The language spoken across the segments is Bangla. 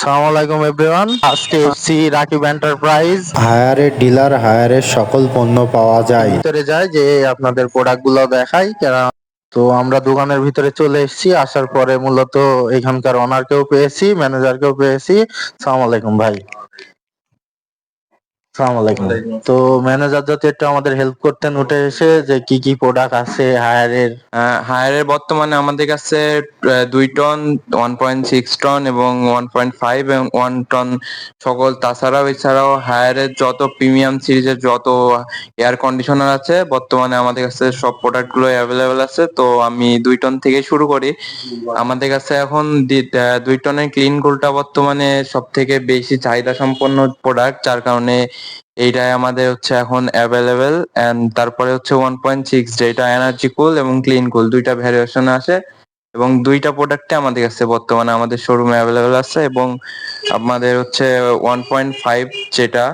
সালাম আলাইকুম এভরিওয়ান আজকে এফসি রাকিব এন্টারপ্রাইজ হায়ারের ডিলার হায়ারের সকল পণ্য পাওয়া যায়। ভিতরে যায় যে আপনাদের প্রোডাক্টগুলো দেখাই কেন তো আমরা দোকানের ভিতরে চলে এসেছি। আসার পরে মূলত এখানকার ওনারকেও পেয়েছি ম্যানেজারকেও পেয়েছি। সালাম আলাইকুম ভাই। আলাইকুম। তো ম্যানেজার যদি একটু আমাদের হেল্প করতেন উঠে এসে যে কি কি প্রোডাক্ট আছে হায়ারের হায়ারের বর্তমানে আমাদের কাছে দুই ton one point six ton এবং ওয়ান পয়েন্ট ফাইভ এবং ওয়ান টন সকল। তাছাড়াও এছাড়াও হায়ারের যত প্রিমিয়াম সিরিজের যত এয়ার কন্ডিশনার আছে বর্তমানে আমাদের কাছে সব প্রোডাক্টগুলো অ্যাভেলেবেল আছে। তো আমি দুই টন থেকে শুরু করি। আমাদের কাছে এখন দুই টনের ক্লিন কুলটা বর্তমানে সব থেকে বেশি চাহিদা সম্পন্ন প্রোডাক্ট যার কারণে এইটাই আমাদের হচ্ছে এখন অ্যাভেলেবেল এন্ড তারপরে হচ্ছে ওয়ান পয়েন্ট সিক্স যেটা এনার্জি কুল এবং ক্লিন কুল দুইটা ভ্যারিয়েশন আছে এবং দুইটা প্রোডাক্টে আমাদের কাছে বর্তমানে আমাদের শোরুমে অ্যাভেলেবেল আছে এবং আমাদের হচ্ছে ওয়ান পয়েন্ট ফাইভ যেটা,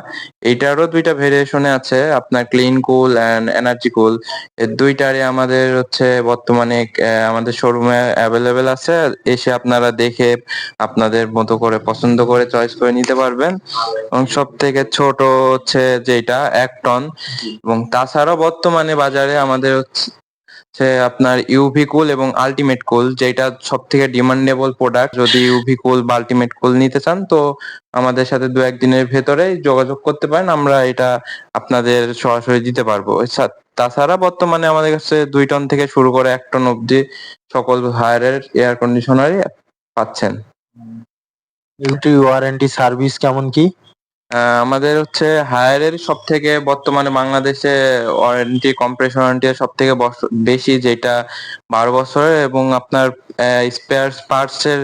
এইটারও দুইটা ভেরিয়েশনে আছে, আপনার clean cool and energy cool এর দুইটারই আমাদের হচ্ছে বর্তমানে আমাদের শোরুমে অ্যাভেলেবেল আছে। এসে আপনারা দেখে আপনাদের মতো করে পছন্দ করে চয়েস করে নিতে পারবেন। এবং সব থেকে ছোট হচ্ছে যেটা, এক টন এবং তাছাড়াও বর্তমানে বাজারে আমাদের হচ্ছে আপনার ইউভি কুল এবং আলটিমেট কুল যেটা সব থেকে ডিমান্ডেবল প্রোডাক্ট যদি ইউভি কুল বা আলটিমেট কুল নিতে চান, তো আমাদের সাথে দু একদিনের ভেতরেই যোগাযোগ করতে পারেন, আমরা এটা আপনাদের সরাসরি দিতে পারব। তাছাড়া বর্তমানে আমাদের কাছে দুই টন থেকে শুরু করে এক টন অবধি সকল হায়ারের এয়ার কন্ডিশনারই পাচ্ছেন। ওয়ারেন্টি সার্ভিস কেমন কি? আমাদের হচ্ছে হায়ারের সব থেকে বর্তমানে বাংলাদেশে ওয়ারেন্টি কম্প্রেশন ওয়ারেন্টি সব থেকে বেশি যেটা বারো বছরের এবং আপনার স্পেয়ার পার্টস এর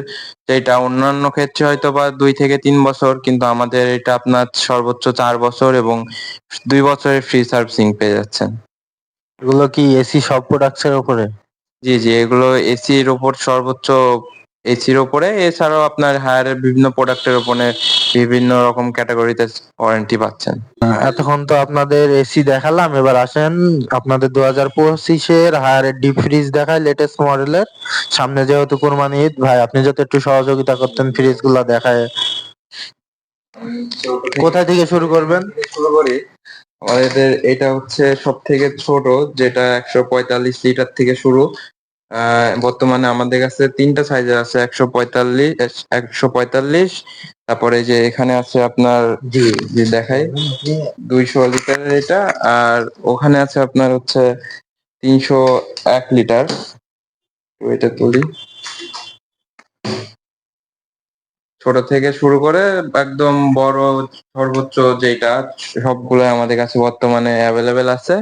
যেটা অন্যান্য ক্ষেত্রে হয়তো বা দুই থেকে তিন বছর কিন্তু আমাদের এটা আপনার সর্বোচ্চ চার বছর এবং দুই বছরের ফ্রি সার্ভিসিং পেয়ে যাচ্ছেন। এগুলো কি এসি সব প্রোডাক্টস এর উপরে? জি জি এগুলো এসির ওপর সর্বোচ্চ এসির ওপরে। এছাড়াও আপনার হায়ারের বিভিন্ন প্রোডাক্টের ওপরে বিভিন্ন রকম ক্যাটাগরিতে ওয়ারেন্টি পাচ্ছেন। এতক্ষণ তো আপনাদের এসি দেখালাম। এবার আসেন আপনাদের দু হাজার পঁচিশের হায়ারের ডিপ ফ্রিজ দেখায় লেটেস্ট মডেলের সামনে যেহেতু কোরবানি ঈদ ভাই আপনি যদি একটু সহযোগিতা করতেন ফ্রিজগুলা দেখায়। কোথা থেকে শুরু করবেন? শুরু করি আমাদের এটা হচ্ছে সব থেকে ছোট যেটা একশো পঁয়তাল্লিশ লিটার থেকে শুরু। বর্তমানে আমাদের কাছে তিনটা সাইজের আছে একশো পঁয়তাল্লিশ একশো পঁয়তাল্লিশ তারপরে যে এখানে আছে আপনার যে দেখাই দুইশো লিটারের এটা আর ওখানে আছে আপনার হচ্ছে তিনশো এক লিটার তো এটা তুলি। ছোট থেকে শুরু করে একদম বড় সর্বোচ্চ যেটা সবগুলো আমাদের কাছে বর্তমানে অ্যাভেলেবেল আছে।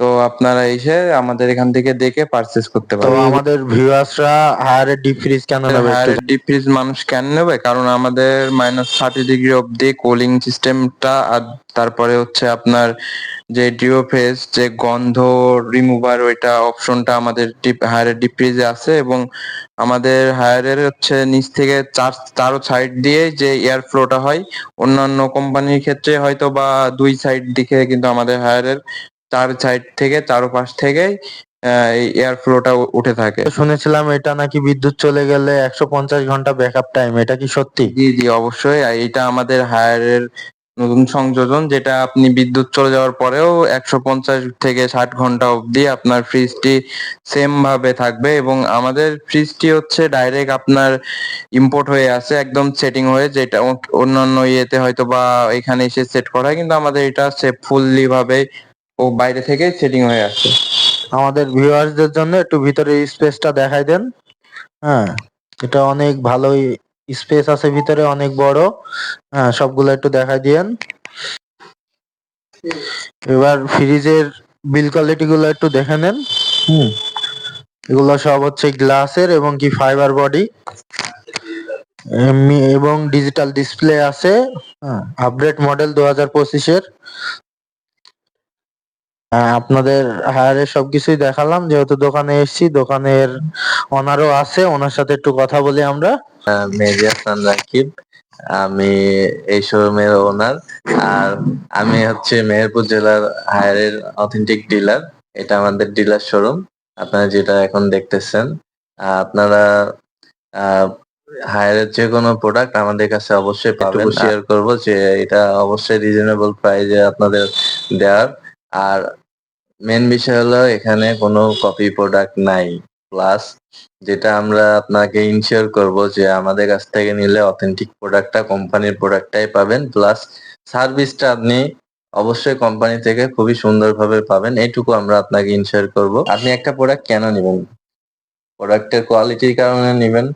তো আপনারা এসে আমাদের এখান থেকে দেখে পারচেস করতে তো পারবেন। আমাদের ভিউয়ার্সরা হায়ারের ডিপ ফ্রিজ কেন নেবে একটু ডিপ ফ্রিজ মানুষ কেন নেবে? কারণ আমাদের মাইনাস থার্টি ডিগ্রি অব্দি কুলিং সিস্টেমটা আর তারপরে হচ্ছে আপনার যে ডিও ফেস যে গন্ধ রিমুভার ওইটা অপশনটা আমাদের ডিপ হায়ারের ডিপ ফ্রিজে আছে এবং আমাদের হায়ারের হচ্ছে নিচ থেকে চার চারো সাইড দিয়ে যে এয়ার ফ্লোটা হয় অন্যান্য কোম্পানির ক্ষেত্রে হয়তো বা দুই সাইড দিকে কিন্তু আমাদের হায়ারের চার সাইড থেকে চারো পাশ থেকে এই এয়ার ফ্লোটা উঠে থাকে। শুনেছিলাম এটা নাকি বিদ্যুৎ চলে গেলে একশো পঞ্চাশ ঘণ্টা ব্যাকআপ টাইম এটা কি সত্যি? জি জি অবশ্যই। এটা আমাদের হায়ারের নতুন সংযোজন যেটা আপনি বিদ্যুৎ চলে যাওয়ার পরেও একশো পঞ্চাশ থেকে ষাট ঘণ্টা অবধি আপনার ফ্রিজটি সেম ভাবে থাকবে। এবং আমাদের ফ্রিজটি হচ্ছে ডাইরেক্ট আপনার ইম্পোর্ট হয়ে আসে একদম সেটিং হয়ে যেটা অন্যান্য ইয়েতে হয়তো বা এখানে এসে সেট করা হয়। কিন্তু আমাদের এটা সে ফুললি ভাবে ও বাইরে থেকে সেটিং হয়ে আসে আমাদের ভিউয়ার্সদের জন্য একটু ভিতরে স্পেসটা দেখাই দেন। হ্যাঁ এটা অনেক ভালোই স্পেস আছে ভিতরে, অনেক বড়। হ্যাঁ সবগুলো একটু দেখাই দিয়েন। এবার ফ্রিজের বিল কোয়ালিটি গুলো একটু দেখে নেন। হুম, এগুলো সব হচ্ছে গ্লাসের এবং কি ফাইবার বডি এবং ডিজিটাল ডিসপ্লে আছে। আপডেট মডেল দু হাজার পঁচিশের। হ্যাঁ, আপনাদের হায়ারে সবকিছুই দেখালাম। যেহেতু দোকানে এসেছি দোকানের ওনারও আছে ওনার সাথে একটু কথা বলি আমরা। মেহেদি হাসান রাকিব আমি এই শোরুমের ওনার আর আমি হচ্ছে মেহেরপুর জেলার হায়ারের অথেন্টিক ডিলার এটা আমাদের ডিলার শোরুম আপনারা যেটা এখন দেখতেছেন আপনারা আহ, হায়ারের যে কোনো প্রোডাক্ট আমাদের কাছে অবশ্যই পাবেন। শেয়ার করব যে এটা অবশ্যই রিজনেবল প্রাইসে আপনাদের দেওয়ার। আর মেন বিষয় হলো এখানে কোনো কপি প্রোডাক্ট নাই। প্লাস যেটা আমরা আপনাকে ইনশিওর করব যে আমাদের কাছ থেকে নিলে অথেন্টিক প্রোডাক্টটা কোম্পানির প্রোডাক্টটাই পাবেন। প্লাস সার্ভিসটা আপনি অবশ্যই কোম্পানি থেকে খুবই সুন্দরভাবে পাবেন। এইটুকু আমরা আপনাকে ইনশিওর করব। আপনি একটা প্রোডাক্ট কেন নেবেন? প্রোডাক্টের কোয়ালিটির কারণে নেবেন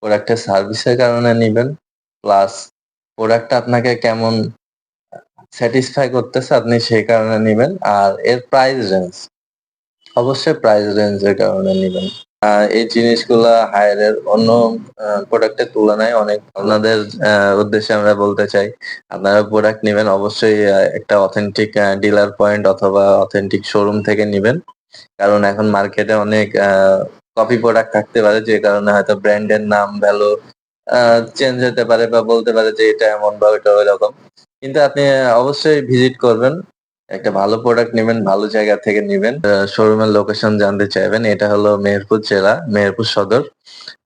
প্রোডাক্টের সার্ভিসের কারণে নেবেন। প্লাস প্রোডাক্টটা আপনাকে কেমন স্যাটিসফাই করতেছে, আপনি সেই কারণে নেবেন। আর এর প্রাইস রেঞ্জ অবশ্যই প্রাইস রেঞ্জের কারণে নেবেন। এই জিনিসগুলা হায়ারের অন্য প্রোডাক্টের তুলনায় অনেক আপনাদের উদ্দেশ্যে আমরা বলতে চাই, আপনারা প্রোডাক্ট নেবেন, অবশ্যই একটা অথেন্টিক ডিলার পয়েন্ট অথবা অথেন্টিক শোরুম থেকে নেবেন। কারণ এখন মার্কেটে অনেক কপি প্রোডাক্ট থাকতে পারে, যে কারণে হয়তো ব্র্যান্ডের নাম ভ্যালু চেঞ্জ হতে পারে বা বলতে পারে যে এটা এমন বা ওটা ওই রকম কিন্তু আপনি অবশ্যই ভিজিট করবেন। একটা ভালো প্রোডাক্ট নেবেন ভালো জায়গা থেকে নেবেন। শোরুমের লোকেশন জানতে চাইবেন। এটা হলো মেহেরপুর জেলা মেহেরপুর সদর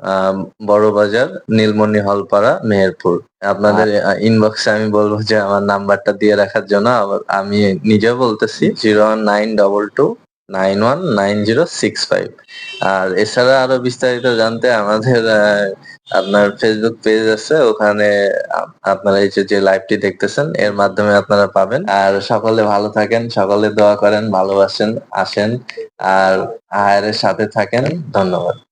আহ, বড় বাজার নীলমণি হলপাড়া মেহেরপুর। আপনাদের ইনবক্সে আমি বলব যে আমার নাম্বারটা দিয়ে রাখার জন্য আমি নিজেও বলতেছি zero nine double two nine one nine zero six five আর এছাড়া আরও বিস্তারিত জানতে আমাদের আপনার ফেসবুক পেজ আছে, ওখানে আপ- আপনারা এই যে লাইভটি দেখতেছেন, এর মাধ্যমে আপনারা পাবেন। আর সকলে ভালো থাকেন, সকলে দোয়া করেন, ভালোবাসেন, আসেন, আর আয়ের সাথে থাকেন। ধন্যবাদ।